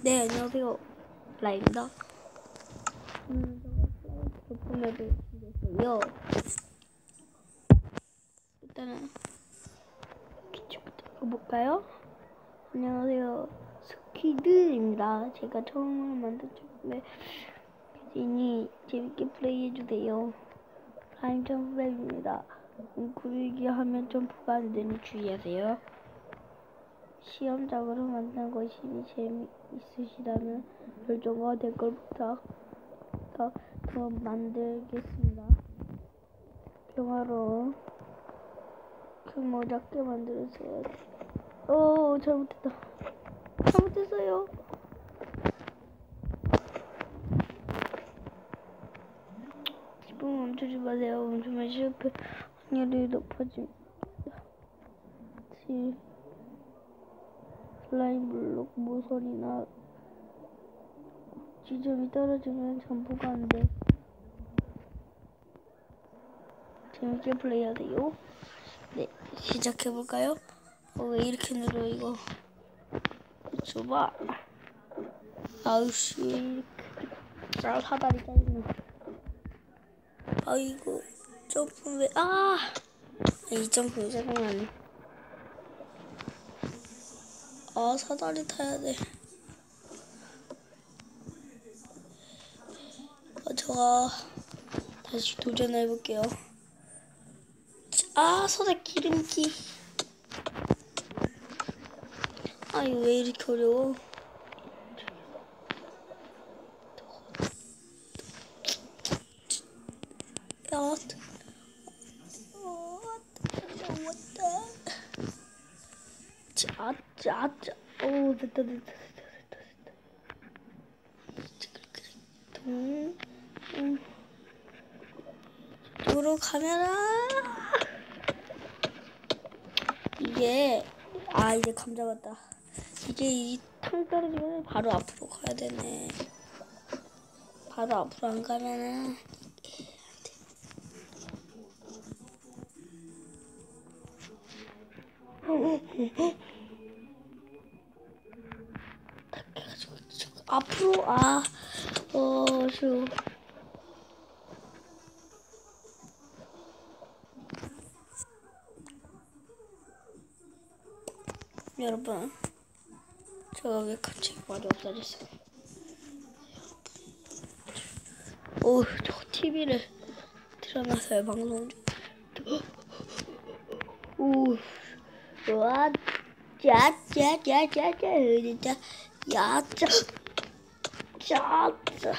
네, 안녕하세요. 라입니다. 제가 제품을 보여드리겠어요. 일단은 기초부터 읽어볼까요? 안녕하세요. 스퀴드입니다. 제가 처음으로 만든 제품의 디즈니 재밌게 플레이해주세요. 라임 점프백입니다. 구르기 하면 점프가 안 되니 주의하세요. 시험장으로 만든 것이 재미있으시다면 별점과 댓글 부탁 더, 더 만들겠습니다. 평화로운 규모 작게 만들어서야 돼. 오 잘못했다. 잘못했어요. 기분 멈추지 마세요. 멈추면 실패 확률이 높아집니다. 지- 슬라임 블록 모서리나 지점이 떨어지면 전부가 안 돼. 재밌게 플레이하세요. 네, 시작해볼까요? 어, 왜 이렇게 늘어, 이거. 줘봐. 아우씨. 아, 사다리 짜증나. 아이고, 점프 왜, 아! 이 점프 왜 짜증나네. 아, 사다리 타야 돼. 아, 제가 다시 도전해 볼게요. 아, 손에 기름기. 아, 이거 왜 이렇게 어려워? 야, 왔다. 어, 왔다, 왔다. 자. 오, 됐다, 됐다, 됐다, 됐다, 됐다. 동, 음. 저쪽으로 가면은 이게 아 이제 감 잡았다. 이게 이 탕 떨어지면 바로 앞으로 가야 되네. 바로 앞으로 안 가면은 딱 해가지고 저거 앞으로 아어쇼 여러분 제가 왜 갑자기 말이 없어졌어요 오, 저 TV를 틀어놨어요, 방송 중. 오, 와, 짜, 짜, 짜, 짜, 짜, 진짜, 야, 짜, 짜, 짜.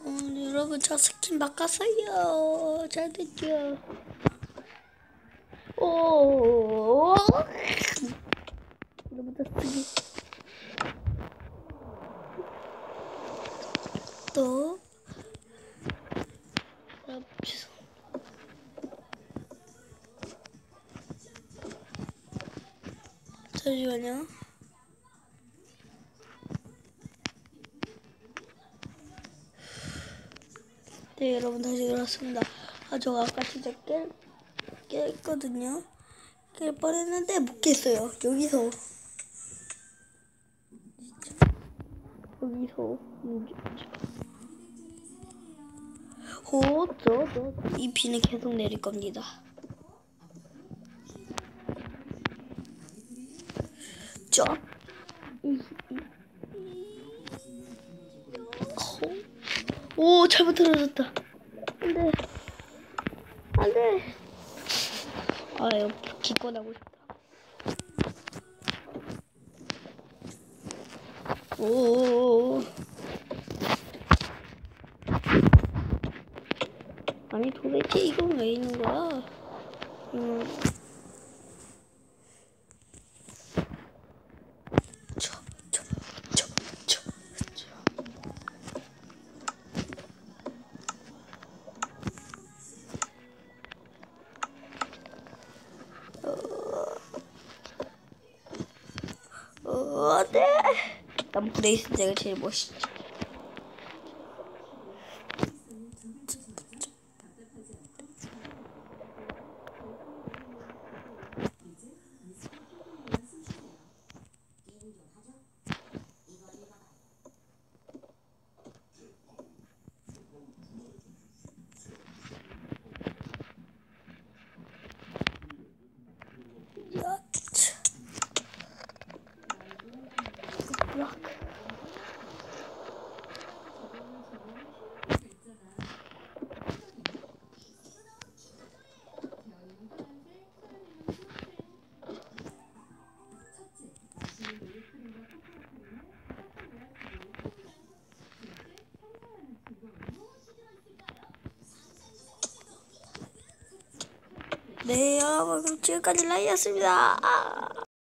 어, 여러분, 저 스킨 바꿨어요. 잘 됐죠? 오, 이거부터 쓰기. 또. 아, 죄송. 잠시만요. 네, 여러분 다시 돌아왔습니다. 아, 저 아까 진짜 깰, 깼거든요. 깰 뻔했는데 못 깼어요. 여기서. 여기서. 호, 저, 저, 이 비는 계속 내릴 겁니다. 호. 오, 잘못 들어졌다. 안 돼. 안 돼. 아, 이거 기권하고 싶다. 오. 아니 도대체 이건 왜 있는 거야? 음. 레이스 내가 제일 멋있지. 네 여러분 그럼 지금까지 라이였습니다. 아.